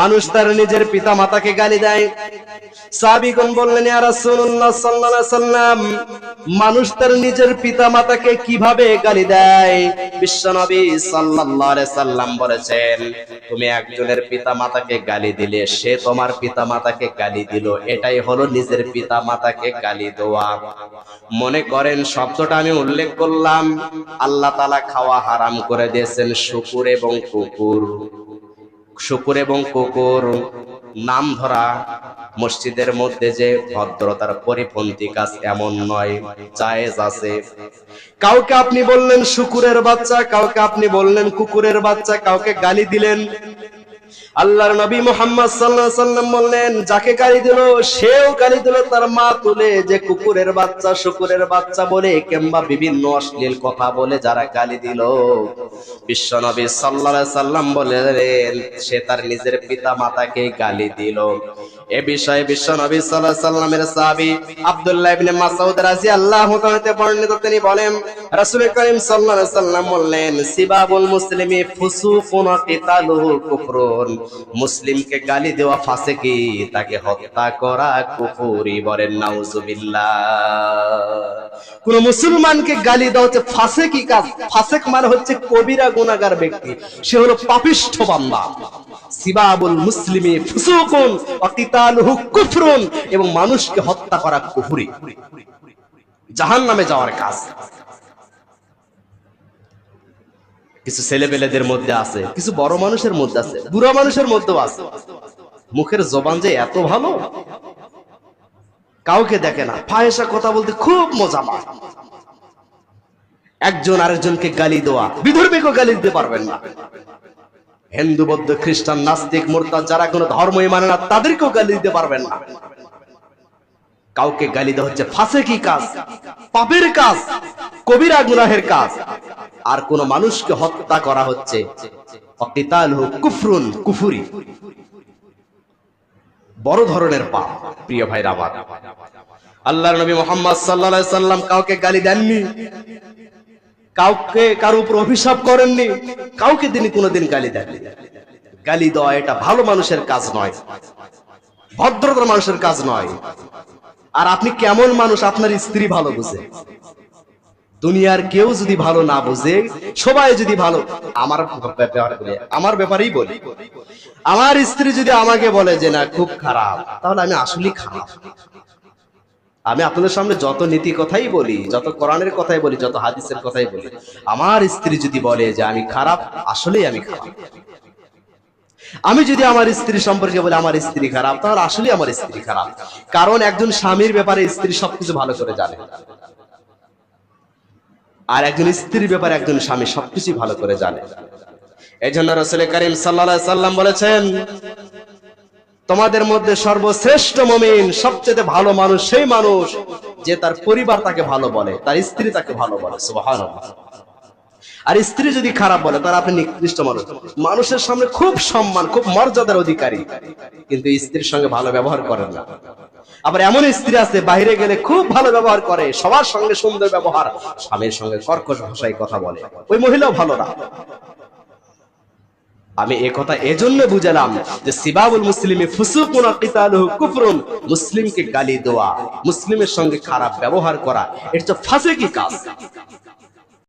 মানুষ তার নিজের পিতা মাতাকে গালি দেয়। বললেন মানুষ তার নিজের পিতা মাতাকে কীভাবে গালি দেয়? বিশ্বনবী সাল্লাম বলেছেন, তুমি একজনের পিতা মাতাকে গালি দিলে, সে তোমার পিতা মাতাকে গালি দিল। এটাই হলো নিজের পিতা মাতাকে গালি দেওয়া। মনে করেন, শব্দটা আমি উল্লেখ করলাম, আল্লাহ তালা খাওয়া হারাম করে দিয়েছেন শুকুর এবং কুকুর। শুকুর এবং কুকুর নাম ধরা মসজিদের মধ্যে যে ভদ্রতার পরিপন্থী কাজ এমন নয়, জায়েজ আছে। কাউকে আপনি বললেন শুকুরের বাচ্চা, কাউকে আপনি বললেন কুকুরের বাচ্চা, কাউকে গালি দিলেন। আল্লাহর নবী মোহাম্মদ আলাইহি সাল্লাম বললেন, যাকে গালি দিল, সেও গালি দিল তার মা তুলে। যে কুকুরের বাচ্চা, শুকুরের বাচ্চা বলে কিংবা বিভিন্ন অশ্লীল কথা বলে যারা গালি দিল। বিশ্ব নবী আলাইহি সাল্লাম বললেন, সে তার নিজের পিতা মাতাকে গালি দিল। এ বিষয়ে বিশ্ব নবী আলাইহি সাল্লামের সাহাবী আব্দুল্লাহ ইবনে মাসউদ রাদিয়াল্লাহু তাআলা বর্ণিত, তিনি বলেন, রাসূল করিম সাল্লাল্লাহু সাল্লাম বললেন, সিবাবুল মুসলিমি ফুসুকুন কিতালুহু কুফরুন। মুসলিমকে গালি দেওয়া ফাসিকি, তাকে হত্যা করা কুফরি বলেন, নাউজুবিল্লাহ। কোন মুসলমানকে গালি দেওয়া হচ্ছে ফাসেকি কাজ? ফাসেক মানে হচ্ছে কবিরা গুনাহগার ব্যক্তি। সে হলো পাপিষ্ঠ বান্দা। সিবাবুল মুসলিমি ফুসুকুন ওয়া কিতালুহু কুফরুন, এবং মানুষকে হত্যা করা কুফরি। জাহান্নামে যাওয়ার কাজ। কিছু ছেলেপেলেদের মধ্যে আছে, কিছু বড় মানুষের মধ্যে আছে, বুড়া মানুষের মধ্যেও আছে। মুখের জবান যে এত ভালো, কাউকে দেখে না। ফাহেসা কথা বলতে খুব মজা পায়। একজন আরেকজনকে গালি দেওয়া, বিধর্মীকে গালি দিতে পারবেন না। হিন্দু, বৌদ্ধ, খ্রিস্টান, নাস্তিক, মোরতাদ, যারা কোনো ধর্মই মানে না, তাদেরকেও গালি দিতে পারবেন না। কাউকে গালি দেওয়া হচ্ছে ফাঁসে কি কাজ? পাপের কাজ, কবিরা গুনাহের কাজ। আর কোন মানুষকে হত্যা করা হচ্ছে। কুফুরি। বড় ধরনের পাপ, প্রিয় ভাই আমার। আল্লাহর নবী মোহাম্মদ আলাইহি সাল্লাম কাউকে গালি দেননি, কাউকে কারও উপর অভিশাপ করেননি, কাউকে তিনি কোনোদিন গালি দেননি। গালি দেওয়া এটা ভালো মানুষের কাজ নয়, ভদ্রতার মানুষের কাজ নয়। আর আপনি কেমন মানুষ, আপনার স্ত্রী ভালো বুঝে। দুনিয়ার কেউ যদি ভালো না বুঝে সবাই যদি ভালো আমার ব্যাপারে বলি, আমার ব্যাপারেই বলি। আমার স্ত্রী যদি আমাকে বলে যে না খুব খারাপ তাহলে আমি আসলেই খারাপ। আমি আপনাদের সামনে যত নীতি কথাই বলি যত কোরআনের কথাই বলি যত হাদিসের কথাই বলি আমার স্ত্রী যদি বলে যে আমি খারাপ আসলেই আমি খারাপ। আমি যদি আমার স্ত্রী সম্পর্কে বলি আমার স্ত্রী খারাপ তাহলে আসলেই আমার স্ত্রী খারাপ। কারণ একজন স্বামীর ব্যাপারে স্ত্রী সবকিছু ভালো করে জানে। আর একজন স্ত্রীর ব্যাপারে একজন স্বামী সবকিছু ভালো করে জানে। এই জন্য রসুল করিম সাল্লা সাল্লাম বলেছেন, তোমাদের মধ্যে সর্বশ্রেষ্ঠ মমিন, সবচেয়ে ভালো মানুষ সেই মানুষ যে তার পরিবার তাকে ভালো বলে, তার স্ত্রী তাকে ভালো বলে। আর স্ত্রী যদি খারাপ বলে তার আপনি নিকৃষ্ট মানুষ। মানুষের সামনে খুব সম্মান, খুব মর্যাদার অধিকারী। কিন্তু স্ত্রীর সঙ্গে ভালো ব্যবহার করেন না। আবার এমন স্ত্রী আছে বাহিরে গেলে খুব ভালো ব্যবহার করে, সবার সঙ্গে সুন্দর ব্যবহার। স্বামীর সঙ্গে কর্কশ ভাষায় কথা বলে। ওই মহিলাও ভালো না। আমি এ কথা এজন্য বুঝালাম যে সিবাবুল মুসলিমে মুসলিমকে গালি দেওয়া, মুসলিমের সঙ্গে খারাপ ব্যবহার করা এটা তো ফাসিকি কাজ?